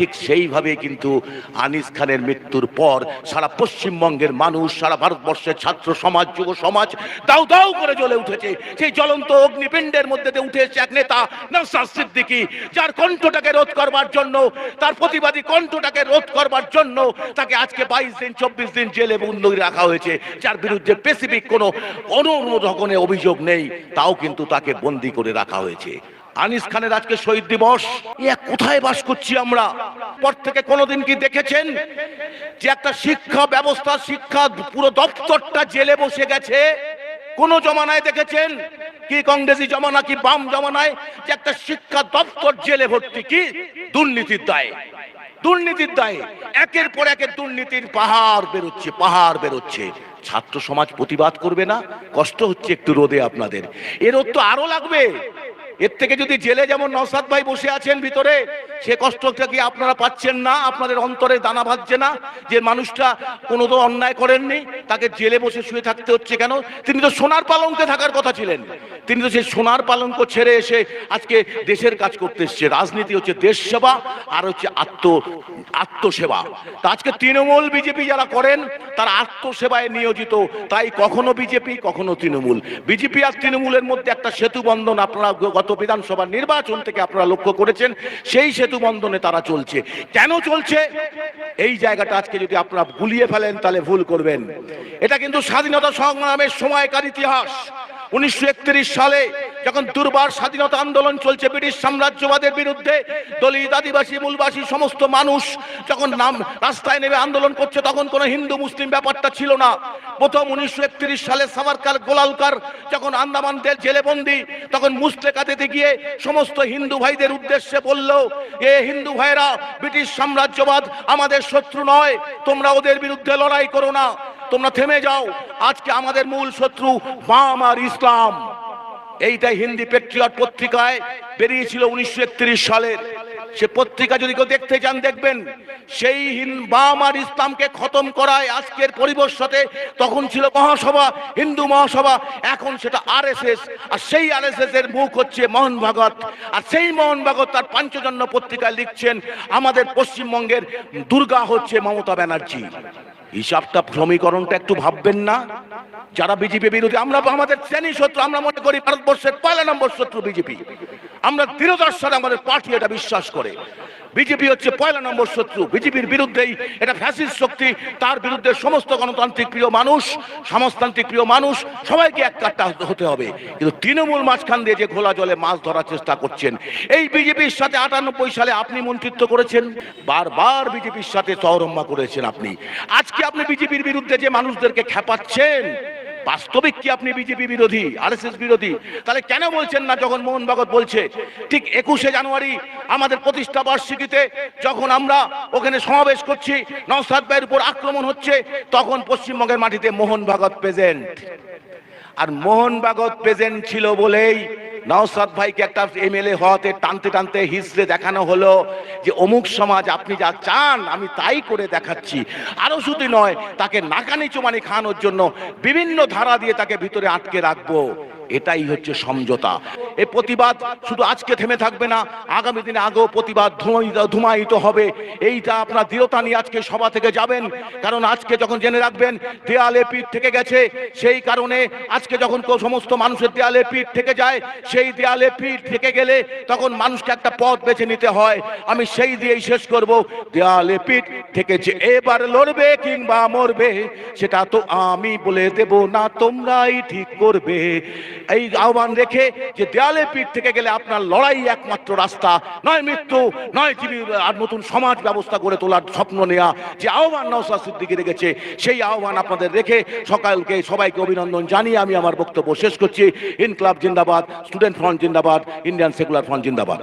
ঠিক সেইভাবে কিন্তু আনিস খানের মৃত্যুর পর সারা পশ্চিমবঙ্গের মানুষ, সারা ভারতবর্ষের ছাত্র সমাজ, যুব সমাজ দাউ দাউ করে জ্বলে উঠেছে। সেই জ্বলন্ত অগ্নিপিণ্ডের মধ্যে উঠে এসেছে এক নেতা, নওশাদ সিদ্দিকী, যার কণ্ঠটাকে রোধ করবার জন্য, তার প্রতিবাদী কণ্ঠটাকে রোধ করবার জন্য তাকে আজকে বাইশ দিন, চব্বিশ দিন জেলে বন্দি রাখা হয়েছে। যার বিরুদ্ধে স্পেসিফিক কোনো অনুরোধনের অভিযোগ নেই, তাও কিন্তু তাকে বন্দি করে রাখা হয়েছে। আনিস খানের আজকে শহীদ দিবস। কোথায় বাস করছি আমরা? পর থেকে কোনোদিন কি দেখেছেন যে একটা শিক্ষা ব্যবস্থা, শিক্ষা পুরো দপ্তরটা জেলে বসে গেছে? কোন জমানায় দেখেছেন? কি কংগ্রেসি জমানা, কি বাম জমানায় যে একটা শিক্ষা দপ্তর জেলে ভর্তি কি? দুর্নীতির দায়ে। দুর্নীতির দায়ে। একের পর একের দুর্নীতির পাহাড় বেরোচ্ছে পাহাড় বেরোচ্ছে। ছাত্র সমাজ প্রতিবাদ করবে না? কষ্ট হচ্ছে একটু রোদে আপনাদের। এর তো আরও লাগবে। এর থেকে যদি জেলে যেমন নসাদ ভাই বসে আছেন ভিতরে, সে কষ্টটা কি আপনারা পাচ্ছেন না? আপনাদের অন্তরে দানা ভাজছে না যে মানুষটা কোনো তো অন্যায় করেননি? তাকে জেলে বসে শুয়ে থাকতে হচ্ছে কেন? তিনি তো সোনার পালঙ্কে থাকার কথা ছিলেন। তিনি তো সেই সোনার পালঙ্ক ছেড়ে এসে আজকে দেশের কাজ করতে এসছে। রাজনীতি হচ্ছে দেশ সেবা, আর হচ্ছে আত্ম, আত্মসেবা। তা আজকে তৃণমূল, বিজেপি যারা করেন, তারা আত্মসেবায় নিয়োজিত। তাই কখনো বিজেপি, কখনো তৃণমূল। বিজেপি আর তৃণমূলের মধ্যে একটা সেতু বন্ধন আপনারা গত বিধানসভা নির্বাচন থেকে আপনারা লক্ষ্য করেছেন, সেই সেতু বন্ধনে তারা চলছে। কেন চলছে? এই জায়গাটা আজকে যদি আপনারা গুলিয়ে ফেলেন, তাহলে ভুল করবেন। এটা কিন্তু স্বাধীনতা সংগ্রামের সময়কার ইতিহাস। উনিশশো সালে যখন দুর্বার স্বাধীনতা আন্দোলন চলছে, ব্রিটিশ সাম্রাজ্যবাদের বিরুদ্ধে দলিত, আদিবাসী, মূলবাসী সমস্ত মানুষ যখন নাম, রাস্তায় নেমে আন্দোলন করছে, তখন কোনো হিন্দু, মুসলিম ব্যাপারটা ছিল না। প্রথম উনিশশো একত্রিশ সালে সাভারকার, গোলালকার যখন আন্দামানদের জেলে বন্দি তখন মুসলেকাতে গিয়ে সমস্ত হিন্দু ভাইদের উদ্দেশ্যে বলল, এ হিন্দু ভাইরা, ব্রিটিশ সাম্রাজ্যবাদ আমাদের শত্রু নয়, তোমরা ওদের বিরুদ্ধে লড়াই করো না। তোমরা থেমে যাও। আজকে আমাদের মূল শত্রু বাম আর ইসলাম। এইটাই হিন্দি পেট্রিয়ট পত্রিকায় বেরিয়েছিল উনিশশো সালের। সে পত্রিকা যদি কেউ দেখতে চান, দেখবেন, সেই বাম আর ইসলামকে খতম করায় আজকের পরিবর্ষতে তখন ছিল মহাসভা, হিন্দু মহাসভা, এখন সেটা আরএসএস। আর সেই আরএসএস এর মুখ হচ্ছে মোহন ভাগত। আর সেই মোহন ভাগত তার পাঞ্চজন্য পত্রিকায় লিখছেন, আমাদের পশ্চিমবঙ্গের দুর্গা হচ্ছে মমতা ব্যানার্জি। হিসাবটা সমীকরণটা একটু ভাববেন না। যারা বিজেপি বিরোধী, আমরা আমাদের শ্রেণি শত্রু, আমরা মনে করি ভারতবর্ষের পয়লা নম্বর শত্রু বিজেপি। আমরা দৃঢ়তার সাথে আমাদের পার্টি এটা বিশ্বাস করে। বিজেপি হচ্ছে পয়লা নম্বর শত্রু। বিজেপির বিরুদ্ধেই এটা ফ্যাসিস্ট শক্তি, তার বিরুদ্ধে সমস্ত গণতান্ত্রিক প্রিয় মানুষ, সমাজতান্ত্রিক প্রিয় মানুষ, সবাইকে এক কাট্টা হতে হবে। কিন্তু তৃণমূল মাঝখান দিয়ে যে ঘোলা জলে মাছ ধরার চেষ্টা করছেন, এই বিজেপির সাথে আটানব্বই সালে আপনি মন্ত্রিত্ব করেছেন, বারবার বিজেপির সাথে চৌরম্মা করেছেন আপনি। আজকে আপনি বিজেপির বিরুদ্ধে যে মানুষদেরকে খেপাচ্ছেন বাস্তবিক কি আপনি বিজেপি বিরোধী আরএসএস বিরোধী? তাহলে কেন বলছেন না যখন মোহন ভাগত বলছে, ঠিক একুশে জানুয়ারি আমাদের প্রতিষ্ঠা বার্ষিকীতে যখন আমরা ওখানে সমাবেশ করছি নওসাদ ভাইয়ের উপর আক্রমণ হচ্ছে, তখন পশ্চিমবঙ্গের মাটিতে মোহন ভাগত প্রেজেন্ট আর মোহন ভাগত প্রেজেন্ট ছিল বলেই নওসাদ ভাইকে একটা এমএলএ হওয়াতে টানতে টানতে হিসড়ে দেখানো হলো যে, অমুক সমাজ আপনি যা চান, আমি তাই করে দেখাচ্ছি। আরও শুধু নয়, তাকে নাকানি চুমানি খাওয়ানোর জন্য বিভিন্ন ধারা দিয়ে তাকে ভিতরে আটকে রাখব। এটাই হচ্ছে সমঝোতা। এই প্রতিবাদ শুধু আজকে থেমে থাকবে না, আগামী দিনে আগেও প্রতিবাদ ধুমায়িত হবে। এইটা আপনার দৃঢ়তা নিয়ে আজকে সভা থেকে যাবেন। কারণ আজকে যখন জেনে রাখবেন, দেয়ালে পিঠ থেকে গেছে, সেই কারণে আজকে যখন কেউ সমস্ত মানুষের দেয়ালে পিঠ থেকে যায়, সেই দেয়ালে পিঠ থেকে গেলে তখন মানুষকে একটা পথ বেছে নিতে হয়। আমি সেই দিয়েই শেষ করব। দেয়ালে পিঠ থেকে যে এবার লড়বে কিংবা মরবে, সেটা তো আমি বলে দেব না, তোমরাই ঠিক করবে। এই আহ্বান রেখে যে দেয়ালে পিঠ থেকে গেলে আপনার লড়াই একমাত্র রাস্তা। নয় মৃত্যু, নয় তিনি আর নতুন সমাজ ব্যবস্থা গড়ে তোলার স্বপ্ন নেওয়া যে আহ্বান নওসাদ সিদ্দিকি রেখেছে, সেই আহ্বান আপনাদের রেখে সকালকে সবাইকে অভিনন্দন জানিয়ে আমি আমার বক্তব্য শেষ করছি। ইনক্লাব জিন্দাবাদ, স্টুডেন্ট ফ্রন্ট জিন্দাবাদ, ইন্ডিয়ান সেকুলার ফ্রন্ট জিন্দাবাদ।